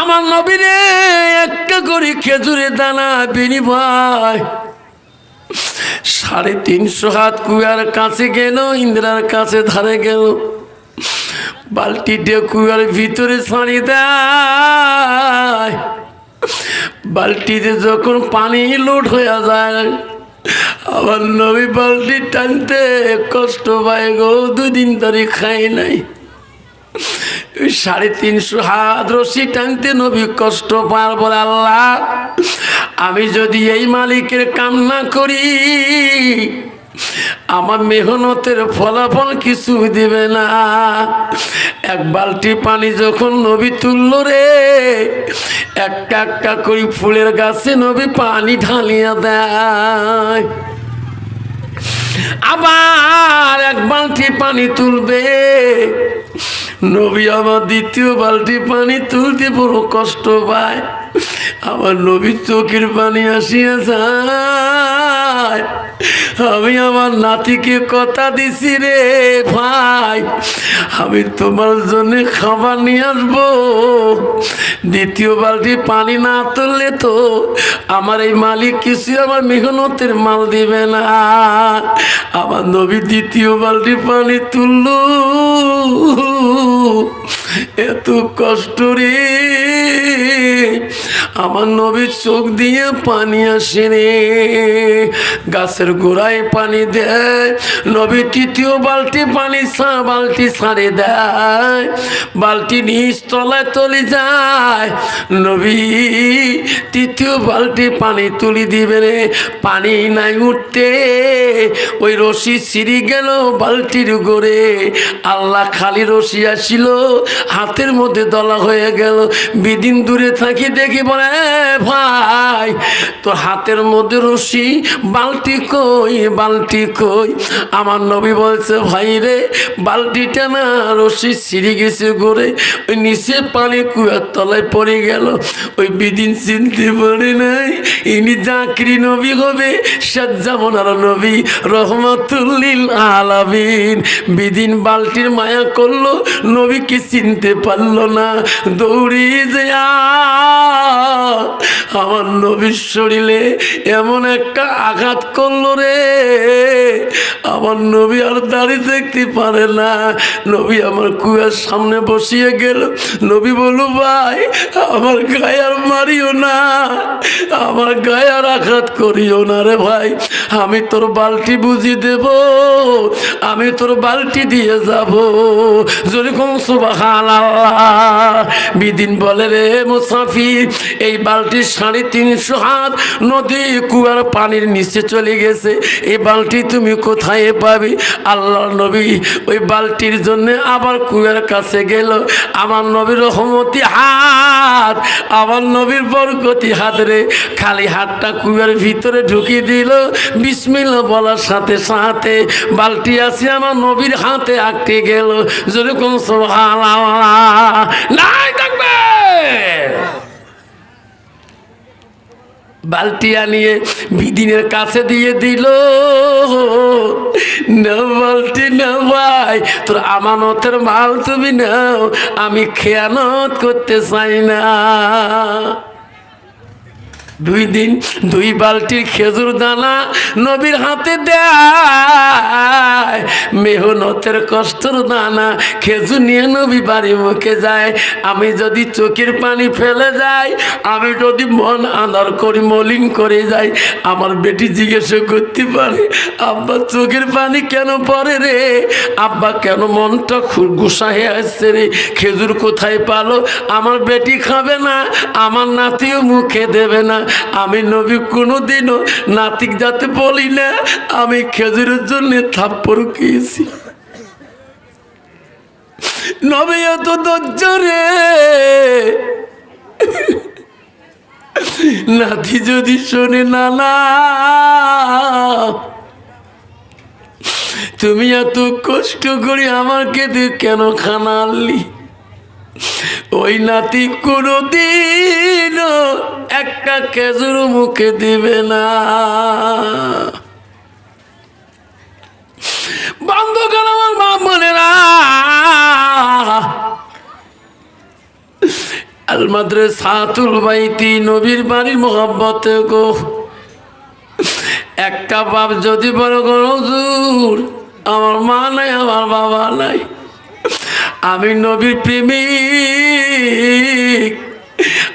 আমার নবীরে একটা করে খেজুরের দানা বিনিময় সাড়ে তিনশো হাত কুয়ার কাছে গেল, ইন্দ্রার কাছে ধারে গেল। বালতিটা কুয়ার ভিতরে ছাড়ি দেয়। বালতিতে যখন পানি লোড হয়ে যায় আবার নবী বালতি টানতে কষ্ট পায় গো, দুদিন ধরে খাই নাই। সাড়ে তিনশো হাত রশি টানতে নবী কষ্ট পার বলে আল্লাহ। আমি যদি এই মালিকের কাম না করি, আমার মেহনতের ফলাফল কিছু দিবে না। এক বালতি পানি যখন নবী তুলল রে, একটা একটা করে ফুলের গাছে নবী পানি ঢালিয়া দেয়। আবার এক বালতি পানি তুলবে নবী আমার দ্বিতীয় বালতি পানি তুলতে বড় কষ্ট পায়। আমার নবীর চোখের পানি আসিয়া আমি আমার নাতিকে কথা দিছি রে ভাই। আমি তোমার জন্য খাবার নিয়ে আসব। দ্বিতীয় বালতি পানি না তুললে তো আমার এই মালিক কিছু আমার মেহনতের মাল দিবে না। আমার নবী দ্বিতীয় বালতি পানি তুললো। এত কষ্ট রে। আমার নবীর চোখ দিয়ে পানি আসে রে। গাছের গোড়ায় পানি দেয়, নবী তৃতীয় বালতি পানি সা বালতি ছাড়ে দেয়। বালতি নিচ তলায় তলে যায়, নবী তৃতীয় বালতি পানি তুলি দিবে রে। পানি নাই উঠতে, ওই রশি ছিঁড়ি গেল বালতির গোড়ে। আল্লাহ খালি রশি আসিল, হাতের মধ্যে দলা হয়ে গেল। বিদিন দূরে থাকি দেখি বলে "এ ভাই তো হাতের মধ্যে রশি, বালতি কই বালতি কই? আমার নবী বলছে, ভাই রে, বালতিটা না, রশি ছিঁড়ে গেছে ঘুরে ওই নিচে পানি কুয়ার তলায় পড়ে গেল। ওই বিদিন চিনতে পারে নাই, ইনি চাকরি নবী হবে সাজ্জামনার নবী। রহমতুল্লিল আলামিন। বিদিন বালতির মায়া করল, নবীকে চিনতে পারল না। দৌড়িয়ে যা আমার নবীর শরীরে এমন একটা আঘাত করল রে। আমার নবী আর দাঁড়িয়ে দেখতে পারে না। নবী আমার কুয়ার সামনে বসিয়ে গেল। নবী বলু ভাই, আমার গায়ে আর মারিও না। আমার গায়ে আর আঘাত করিও না রে ভাই। আমি তোর বালতি বুঝি দেব। আমি তোর বালতি দিয়ে যাব। যদি যেরকম সুবাহান বিদিন বলে রে মুসাফির এই বালতির সাড়ে তিনশো হাত নদী কুয়ার পানির নিচে চলে গেছে। এই বালতি তুমি কোথায় পাবে? আল্লাহ নবী ওই বালতির জন্য আবার কুয়ার কাছে গেল। আমার নবীর রহমতি হাত, আমার নবীর বরকতি হাত রে। খালি হাতটা কুয়ার ভিতরে ঢুকিয়ে দিল। বিসমিল বলার সাথে সাথে বালতি আসি আমার নবীর হাতে আটকে গেল। যেরকম সোহান নাই থাকবে। বালতি আনিয়ে বিদিনের কাছে দিয়ে দিল। না বালতি না ভাই, তোর আমানতের মাল তুমি নাও, আমি খেয়ানত করতে চাই না। দুই দিন দুই বালতির খেজুর দানা নবীর হাতে দেয়। মেহনতের কষ্টর দানা খেজুর নিয়ে নবী বাড়ি মুখে যায়। আমি যদি চোখের পানি ফেলে যাই, আমি যদি মন আদার করি, মলিন করে যাই, আমার বেটি জিজ্ঞেস করতে পারে, আব্বা, চোখের পানি কেন পরে রে? আব্বা, কেন মনটা গুসা হয়ে আসছে রে? খেজুর কোথায় পালো? আমার বেটি খাবে না, আমার নাতিও মুখে দেবে না। আমি নবী কোনোদিনও নাতিক যাতে বলি না, আমি খেজুরের জন্য থাপ্পড় খেয়েছি। নবী এত ধৈর্য রে নাতি যদি শোনে না তুমি এত কষ্ট করে আমাকে কেন খানা আনলি? ওই নাতি কোনো কোনোদিন একটা খেজুর মুখে দিবে না। বন্ধ কর আমার মা মনে আল মাদ্রে সাতুল বাইতি নবীর বাড়ির মোহাব্বতে গো। একটা বাপ যদি বড় গো, হুজুর, আমার মা নাই, আমার বাবা নাই। আমি নবীর প্রেমিক।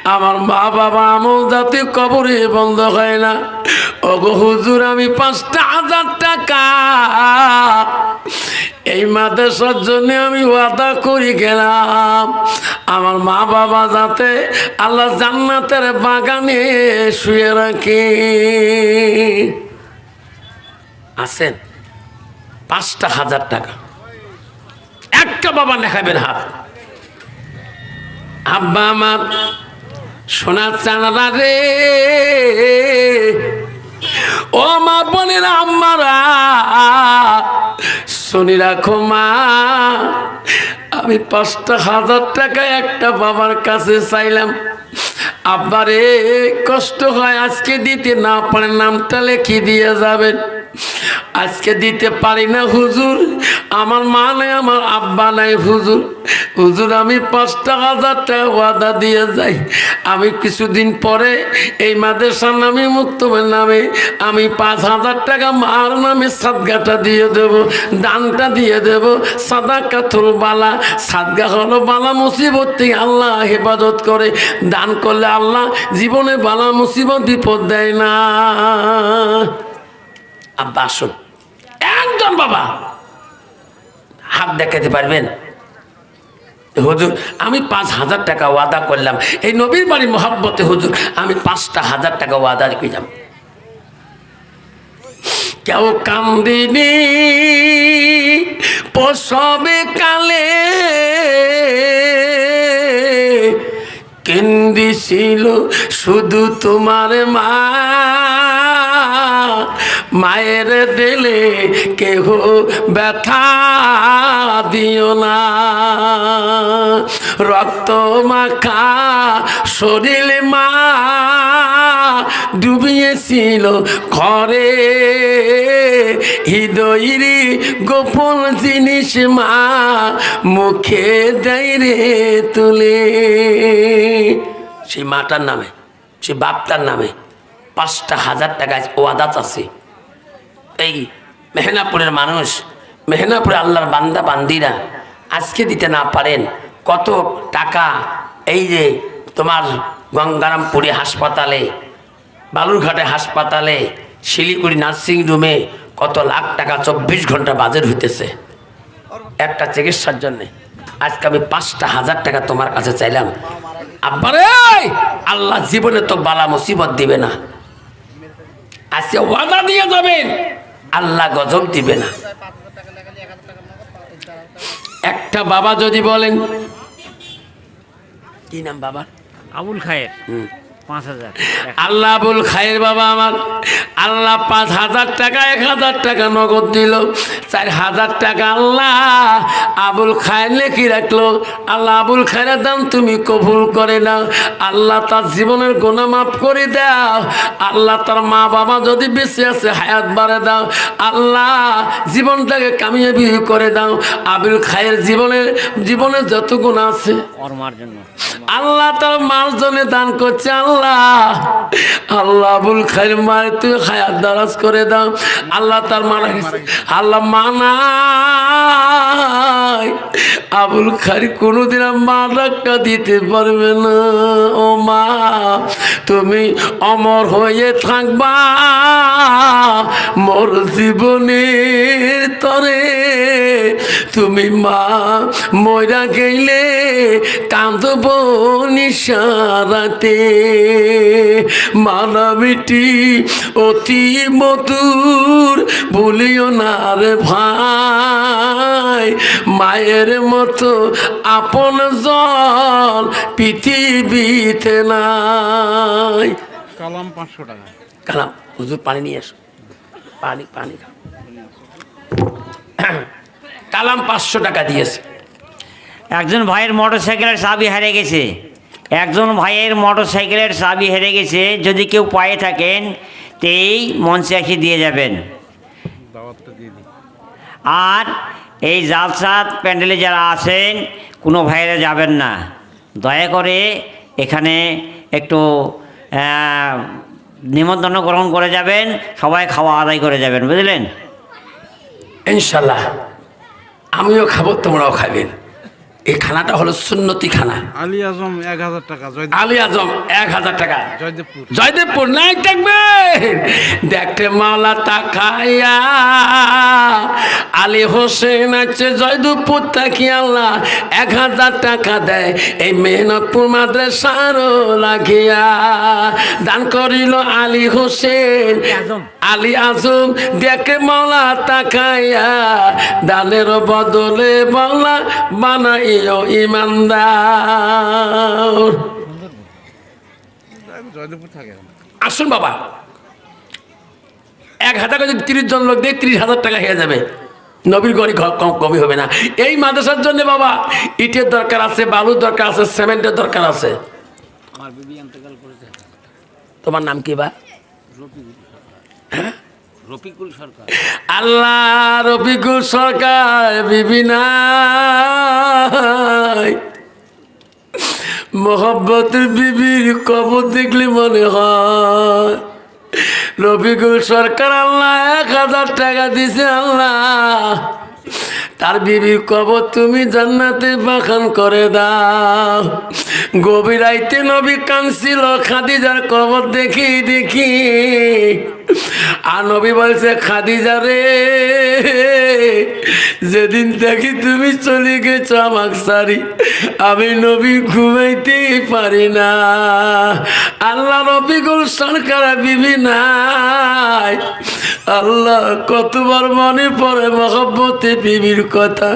আমার মা বাবা আমল যাতে কবরে বন্ধ হয় না। ওগো হুজুর, আমি পাঁচটা হাজার টাকা। এই মাদ্রাসার জন্য আমি ওয়াদা করি গেলাম। আমার মা বাবা যাতে আল্লাহ জান্নাতের বাগানে শুয়ে রাখে। আছেন? পাঁচটা হাজার টাকা। একটা বাবা দেখাবেন হাত আব্বা আমার সোনার চানারা রে। ও মা বোনের আম্মারা, শুনি রাখো মা, আমি পাঁচটা হাজার টাকা একটা বাবার কাছে চাইলাম। আব্বারে কষ্ট হয়, আজকে দিতে না পারে, নামটা লেখি দিয়ে যাবেন। আজকে দিতে পারি না হুজুর। আমার মা নাই, আমার আব্বা নাই হুজুর। হুজুর, আমি পাঁচটা হাজার টাকা ওয়াদা দিয়ে যাই। আমি কিছুদিন পরে এই মাদ্রাসার নামে, মুক্তমের নামে আমি পাঁচ হাজার টাকা মার নামে সাদগাটা দিয়ে দেব, দানটা দিয়ে দেব। সাদা কাথুল বালা, সাদগা হলো বালা মুসিবত থেকে আল্লাহ হেফাজত করে। দান করলে আল্লাহ জীবনে বালা মুসিবত, বিপদ দেয় না। আব্বা, আসুন। একদম, বাবা। হাত দেখাতে পারবেন? হুজুর, আমি পাঁচ হাজার টাকা ওয়াদা করলাম। এই নবীর বাড়ি মহাব্বতে, হুজুর, আমি পাঁচটা হাজার টাকা ওয়াদা করলাম কেউ কান্দিনি, প্রসবে কালে কেন্দিছিল শুধু তোমার মা। মায়ের দিলে কেহ ব্যথা দিও না। রক্ত মাখা শরীর মা ডুবিয়েছিল ঘরে। হৃদয়েরই গোপন জিনিস মা মুখে দেয় তুলে। সেই মাটার নামে, সেই বাপটার নামে পাঁচটা হাজার টাকা ওয়াদাত আছে এই মেহনাপুরের মানুষ, মেহনাপুরে আল্লাহর বান্দা, বান্দিরা আজকে দিতে না পারেন কত টাকা এই যে তোমার গঙ্গারামপুরে হাসপাতালে, বালুরঘাটে হাসপাতালে, শিলিগুড়ি নার্সিং রুমে কত লাখ টাকা চব্বিশ ঘণ্টা বাজেট হইতেছে। একটা চিকিৎসার জন্যে। আজকে আমি পাঁচটা হাজার টাকা তোমার কাছে চাইলাম। আব্বারে আল্লাহ জীবনে তো বালা মুসিবত দিবে না। আজকে ওয়াদা দিয়ে যাবেন। আল্লাহ গজব দিবে না। একটা বাবা যদি বলেন কি নাম বাবা আবুল খায়ের। হুম। আল্লাহ আবুল খায়ের বাবা আমার। আল্লাহ পাঁচ হাজার টাকা এক হাজার টাকা নগদ দিল। চার হাজার টাকা আল্লাহ আবুল খায়ের লেখি রাখল। আল্লাহ আবুল খায়ের দাম তুমি কবুল করে দাও আল্লাহ তার জীবনের গোনা মাফ করে দাও। আল্লাহ তার মা বাবা যদি বেঁচে আছে হায়াত বাড়ে দাও। আল্লাহ জীবনটাকে কামিয়াবি করে দাও। আবুল খায়ের জীবনের জীবনে যত গুণ আছে। আল্লাহ তার মার জন্য দান করছে। আল্লাহ আল্লাহ আল্লাহ আবুল খাইর মার তুই হায়াত দারাজ করে দাও। আল্লাহ তার মারা গেছে। আল্লাহ মানা আবুল খারি কোনোদিন মা ডাক্তার দিতে পারবে না। ও মা তুমি অমর হয়ে থাকবা, মোর জীবনের তরে। তুমি মা ময়রা গেলে কাঁদব নিশারাতে। মানামিটি অতি মধুর বলিও না রে ভাই। মায়ের মতো আপন জল পৃথিবীতে নাই। কালাম পাঁচশো টাকা। কালাম হুজুর পানি নিয়ে এসো পানি পানি কালাম পাঁচশো টাকা দিয়েছে। একজন ভাইয়ের মোটর সাইকেলের চাবি হারে গেছে। একজন ভাইয়ের মোটর সাইকেলের চাবি হেরে গেছে। যদি কেউ পায়ে থাকেন তো এই মঞ্চে এসে দিয়ে যাবেন। আর এই জালসাত প্যান্ডেলে যারা আছেন কোনো ভাইয়েরা যাবেন না। দয়া করে এখানে একটু নিমন্ত্রণ গ্রহণ করে যাবেন, সবাই খাওয়া আদায় করে যাবেন, বুঝলেন? ইনশাল্লাহ। আমিও খাব, তোমরাও খাবেন এই খানাটা হলো সুন্নতি খানা। আলী আজম এক হাজার টাকা আলী আজম এক হাজার টাকা। জয়দেবপুর। জয়দেবপুর নাই থাকবে। দেখতে মাওলা তাকাইয়া। আলী হোসেন আছে জয়দেবপুর তাকি আল্লাহ এক হাজার টাকা দেয়। এই মেহনতপুর মাদ্রাসারও লাগিয়া দান করিল আলী হোসেন। আলী আজম। দেখে মাওলা তাকাইয়া দানের বদলে মাওলা বানাইও ইমানদার। আসুন বাবা। এক হাজার যদি তিরিশ জন লোক দিয়ে তিরিশ হাজার টাকা হয়ে যাবে। নবীর গড়ি কমই হবে না। এই মাদ্রাসার জন্য বাবা ইটের দরকার আছে বালুর দরকার আছে সিমেন্টের দরকার আছে। তোমার নাম কি বা? রফিকুল সরকার। আল্লাহ রফিকুল সরকার বিবিনাই মোহব্বতের বিবির কবর দেখলে মনে হয়, রফিকুল সরকার আল্লাহ এক হাজার টাকা দিছে আল্লাহ। তার বিবির কবর তুমি জান্নাতে বাখান করে দাও। গভীর রাইতে নবী কানছিল খাদিজার কবর দেখি দেখি। আর নবী বলছে, খাদিজা রে, যেদিন দেখি তুমি চলে গেছো আমাক সারি, আমি নবী ঘুমাইতেই পারি না। আল্লাহ নবী রবিকুল সরকার বিবি নাই? আল্লাহ কতবার মনে পড়ে মহব্বতে বিবির কথা।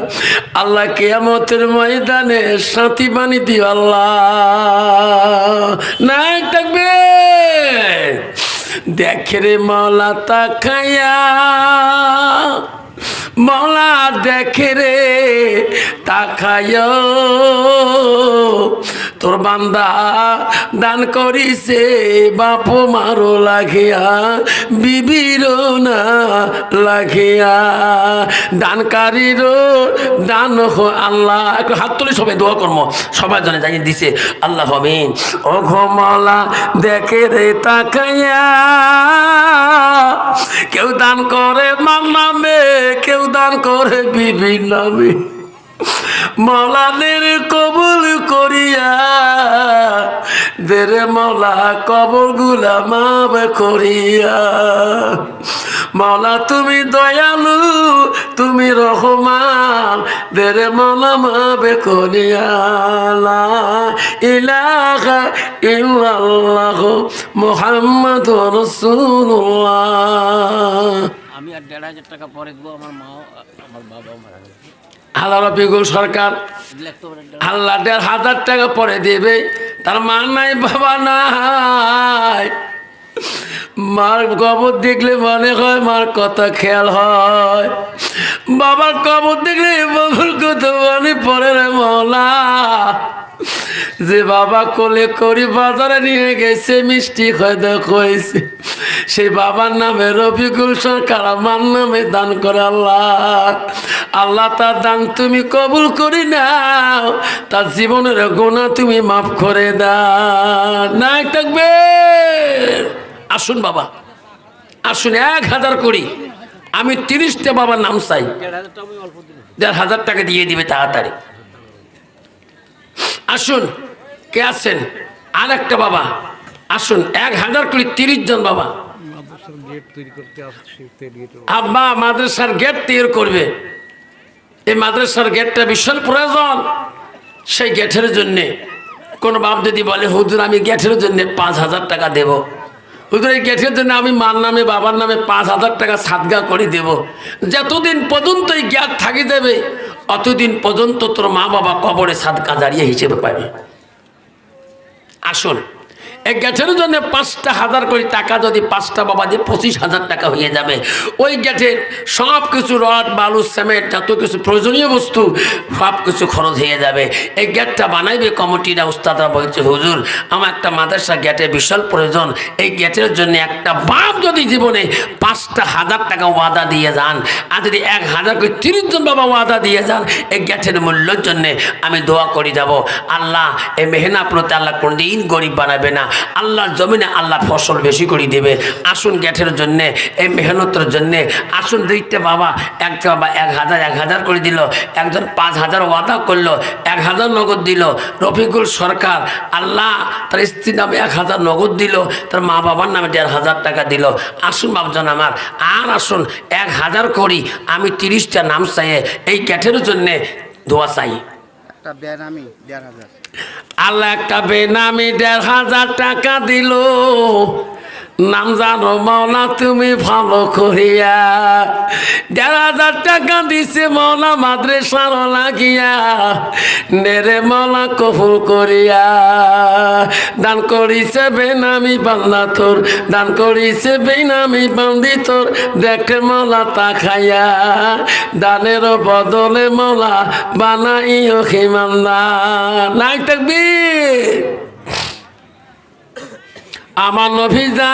আল্লাহ কেয়ামতের ময়দানে সাথী বানি দিও আল্লাহ। নাই থাকবে। দেখে রে মলা তাকাইয়া মলা দেখে রে তাকায় তোর বান্দা দান করিছে বাপ মারো লাগিয়া বিবির না লাগিয়া। দানকারীর দান হ আল্লাহ। একটু হাত তুলি সবাই, দোয়া কর্ম। সবার জন্য জানিয়ে দিছে, আল্লাহ হবেন ও ঘমালা দেখে রে তাকাইয়া। কেউ দান করে মার নামে, কেউ দান করে বিবির নামে। মলাদের কবুল করিয়া। দেরে মলা কবরগুলা মাব করিয়া। মলা, তুমি দয়ালু, তুমি রহমান। দেরে মলা মাবে করিয়া। লা ইলাহা ইল্লাল্লাহ মুহাম্মাদুর রাসূলুল্লাহ। আমি আর দেড় হাজার টাকা পরে দেবো আমার মা, আমার বাবা মারা গেছে। রফিকুল সরকার। আল্লাহ দেড় হাজার টাকা পরে দেবে। তার মা নাই, বাবা নাই। মার কবর দেখলে মনে হয় মার কত খেয়াল হয়। বাবার কবর দেখলে বাবার কথা মনে পড়ে রে মৌলা। যে বাবা কোলে করি বাজারে নিয়ে গেছে, মিষ্টি খয় হয়েছে সেই বাবার নামে রফিকুল সরকার আমার নামে দান করে আল্লাহ। আল্লাহ, তার দান তুমি কবুল করি নাও। তার জীবনের গোনা তুমি মাফ করে দাও। না থাকবে। আসুন বাবা, আসুন এক হাজার করি আমি তিরিশটা বাবার নাম চাই। দেড় হাজার টাকা দিয়ে দিবে তাড়াতাড়ি। আসুন। কে আছেন? আর একটা বাবা। আসুন, এক হাজার করে তিরিশ জন বাবা। আব্বা, মাদ্রাসার গেট তৈরি করবে। এই মাদ্রাসার গেটটা ভীষণ প্রয়োজন। সেই গেটের জন্যে। কোনো বাপ যদি বলে, হুজুর, আমি গেটের জন্য পাঁচ হাজার টাকা দেব। হুজুর, এই গেটের জন্য আমি মার নামে, বাবার নামে পাঁচ হাজার টাকা সাদগা করে দেব। যতদিন পর্যন্ত এই জ্ঞাত থাকি দেবে, অতদিন পর্যন্ত তোর মা বাবা কবরে সাদকা দাঁড়িয়ে হিসেবে পাবে। আসুন। এই গেটের জন্য পাঁচটা হাজার করে টাকা যদি পাঁচটা বাবা দিয়ে পঁচিশ হাজার টাকা হয়ে যাবে। ওই গেটের সব কিছু রড, বালু, সিমেন্ট, যত কিছু প্রয়োজনীয় বস্তু, সব কিছু খরচ হয়ে যাবে। এই গেটটা বানাইবে কমিটিরা, উস্তাদরা বলছে, হুজুর, আমার একটা মাদ্রাসা গেটের বিশাল প্রয়োজন। এই গেটের জন্য একটা বাপ যদি জীবনে পাঁচটা হাজার টাকা ওয়াদা দিয়ে যান, আর যদি এক হাজার করে তিরিশ জন বাবা ওয়াদা দিয়ে যান, এই গেটের মূল্যের জন্যে আমি দোয়া করে যাব। আল্লাহ, এই মেহনা প্রতি আল্লাহ কোনদিন গরিব বানাবে না। আল্লাহর জমিনে আল্লাহ ফসল বেশি করে দিবে। আসুন গ্যাটের জন্যে, এই মেহনতের জন্যে। আসুন দুইটা বাবা, একটা বাবা এক হাজার এক হাজার করে দিল। একজন পাঁচ হাজার ওয়াদা করল, এক হাজার নগদ দিল। রফিকুল সরকার, আল্লাহ তার স্ত্রীর নামে এক হাজার নগদ দিল, তার মা বাবার নামে দেড় হাজার টাকা দিল। আসুন বাবজন আমার, আর আসুন এক হাজার করি, আমি তিরিশটা নাম চাইয়ে এই গ্যাটের জন্যে দোয়া চাই। একটা বেনামি দেড় হাজার। আল্লাহ একটা বেনামি দেড় হাজার টাকা দিল। নাম জানো মাওলা তুমি ভালো করিয়া। দেড় হাজার টাকা দিছে মাওলা মাদ্রাসার লাগিয়া। নেরে মাওলা কফুল করিয়া। দান করিছে বেনামি বান্দা তোর, দান করিছে বেনামি বান্দি তোর। দেখে মাওলা তা খাইয়া, দানের বদলে মাওলা বানাইও খিমান্দার নাই থাকবি আমার নভিজা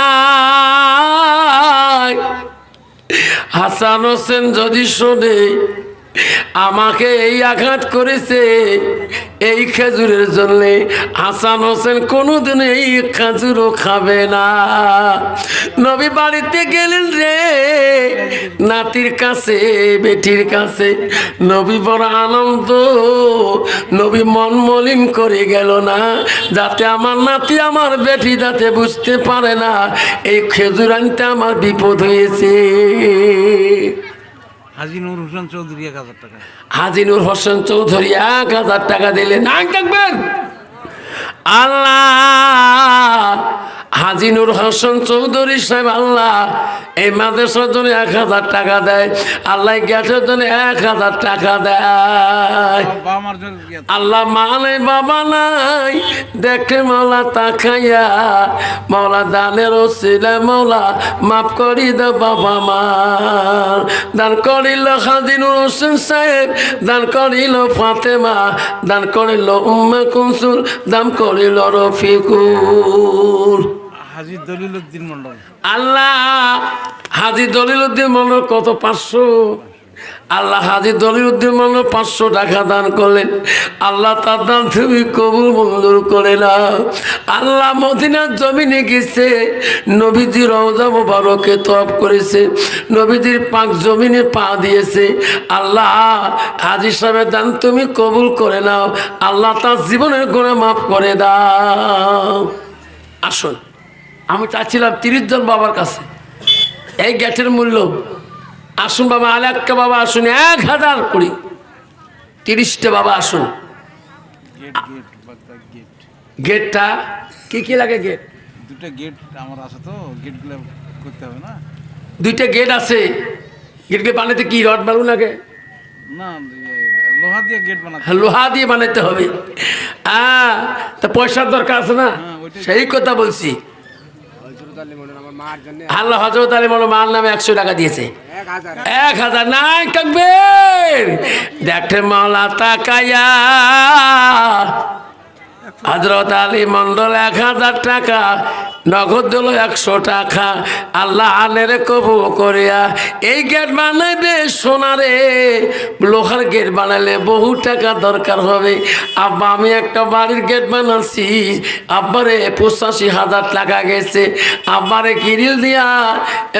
হাসান হোসেন যদি শোনে আমাকে এই আঘাত করেছে। এই খেজুরের জন্যে হাসান হোসেন কোনোদিন এই খেজুরও খাবে না। নবী বাড়িতে গেলেন রে, নাতির কাছে, বেটির কাছে। নবী বড় আনন্দ, নবী মন মলিন করে গেল না, যাতে আমার নাতি আমার বেটি যাতে বুঝতে পারে না, এই খেজুর আনতে আমার বিপদ হয়েছে। হাজি নুর হোসেন চৌধুরী এক হাজার টাকা। হাজিনুর হোসেন চৌধুরী এক হাজার টাকা দিলে না দেখবেন আল্লাহ। হাজিনুর হোসেন চৌধুরী সাহেব আল্লাহ। এই মাদ্রাসার জন্য এক হাজার টাকা দেয় আল্লাহ গ্যাসের জন্য এক হাজার টাকা দেয়? আল্লাহ মা নাই বাবা নাই দেখে মাওলা তাকাইয়া মাওলা দানের ওসিলে মাওলা মাফ করি দে বাবা মার। দান করিল হাজিনুর হোসেন সাহেব দান করিল ফাতেমা দান করিল উম্মে কুনসুল দান করিল রফিকুল। হাজি দলিল উদ্দিন মন্ডল। আল্লাহ হাজি দলিল উদ্দিন মন্ডল কত পাঁচশো? আল্লাহ হাজি দলিল উদ্দিন মনে পাঁচশো টাকা দান করলেন। আল্লাহ তার দান তুমি কবুল মঞ্জুর করে না আল্লাহ মদিনার জমিনে গেছে নবীজি রওজা মোবারকে তপ করেছে, নবীজির পাক জমিনে পা দিয়েছে। আল্লাহ হাজি সাহেবের দান তুমি কবুল করে নাও। আল্লাহ তার জীবনের করে মাফ করে দাও। আসুন, আমি চাচ্ছিলাম তিরিশ জন বাবার কাছে। এই গ্যাটের মূল্য আসুন বাবা আর একটা বাবা আসুন এক হাজার কুড়ি। তিরিশটা বাবা আসুন। গেট গেট বাগদা গেট গেটটা কি কি লাগে গেট? দুটো গেট আমার আছে তো গেটগুলো করতে হবে না? দুইটা গেট আছে। গেটকে বানাতে কি রড বালু লাগে? না ইয়ে, লোহা দিয়ে গেট বানাতে লোহা দিয়ে বানাতে হবে। হ্যাঁ তা পয়সার দরকার আছে না? সেই কথা বলছি। আমার মার জন্য আল্লাহ হজরত আলী মনে মার নামে একশো টাকা দিয়েছে। এক হাজার। নাই থাকবে দেখে মালা তাকায়া। হজরত আলী মন্ডল এক হাজার টাকা, নগদ দিল একশো টাকা। আল্লাহ আনের কবু করিয়া এই গেট বানাইবে সোনারে। লোহার গেট বানাইলে বহু টাকা দরকার হবে। আব্বা, আমি একটা বাড়ির গেট বানাচ্ছি। আব্বারে পঁচাশি হাজার টাকা গেছে। আব্বারে গিরিল দিয়া,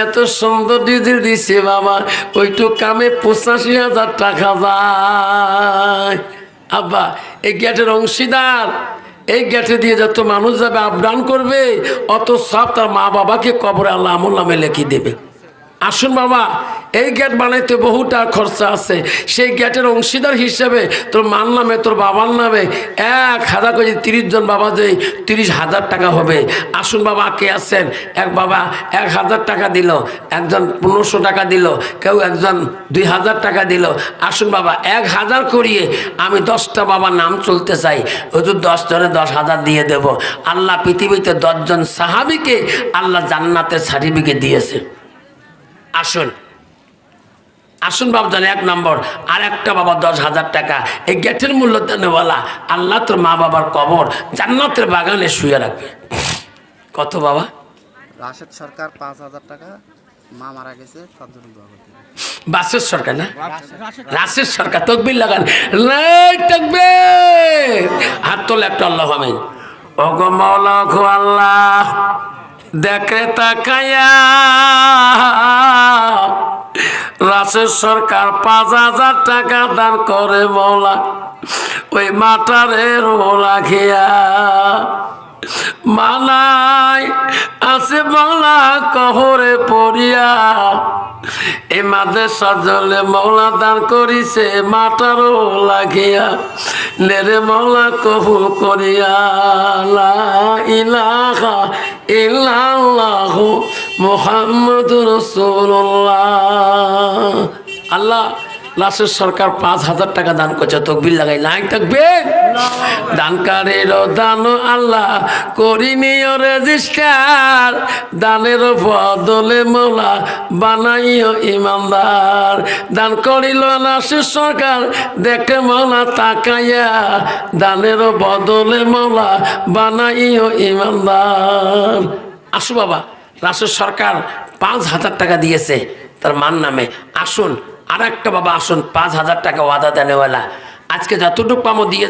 এত সুন্দর ডিজিল দিছে বাবা। ওইটু কামে পঁচাশি হাজার টাকা যায়। আব্বা, এই গেটের অংশীদার এই গেটে দিয়ে যত মানুষ যাবে আপডান করবে, অত সব তার মা বাবাকে কবরে আল্লাহ আমল নামে লেখি দেবে। আসুন বাবা, এই গেট বানাইতে বহুটা খরচা আছে। সেই গেটের অংশীদার হিসেবে তোর মার নামে, তোর বাবার নামে এক হাজার করে তিরিশ জন বাবা যে তিরিশ হাজার টাকা হবে। আসুন বাবা, কে আছেন? এক বাবা এক হাজার টাকা দিল, একজন পনেরোশো টাকা দিল, কেউ একজন দুই হাজার টাকা দিল। আসুন বাবা, এক হাজার করিয়ে আমি দশটা বাবার নাম চলতে চাই। হুজুর, দশ জনে দশ হাজার দিয়ে দেব। আল্লাহ পৃথিবীতে দশজন সাহাবিকে আল্লাহ জান্নাতের সার্টিফিকেট দিয়েছে। আসুন। আসুন বাবজান এক নম্বর। আর একটা বাবা দশ হাজার টাকা। এই গেটের মূল্য দেনেওয়ালা আল্লাহ তোর মা বাবার কবর জান্নাতের বাগানে শুয়ে রাখবে। কত বাবা? রাশেদ সরকার পাঁচ হাজার টাকা। মা মারা গেছে তার জন্য দোয়া করতে বাসের সরকার না? রাশের সরকার তকবির লাগান। থাকবে। হাত তোলে একটা আল্লাহ আমিন। ওগো মাওলা আল্লাহ। দেখে তাকায়া রাশের সরকার পাঁচ হাজার টাকা দান করে বলা ওই মাটারে রোলা খেয়া মালাই আছে বাংলা কহরে পড়িয়া। এ মাদের সজলে মৌলা দান করিছে মাটারও লাগিয়া। নেরে মৌলা কবুল করিয়া। ইলাহা ইল্লাল্লাহ মুহাম্মাদুর রাসূলুল্লাহ। আল্লাহ লাশের সরকার পাঁচ হাজার টাকা দান করছে, তকবির লাগাই লাইন থাকবে দানকারের দান আল্লাহ করিনিও রেজিস্টার। দানের বদলে মোলা বানাইও ইমানদার। দান করিল লাশের সরকার, দেখে মোলা তাকাইয়া। দানের বদলে মোলা বানাইও ইমানদার। আসো বাবা রাসের সরকার পাঁচ হাজার টাকা দিয়েছে তার মান নামে। আসুন আর একটা বাবা আসুন, পাঁচ হাজার টাকা ওয়াদা দেনেওয়ালা আজকে যতটুকু পামো দিয়ে।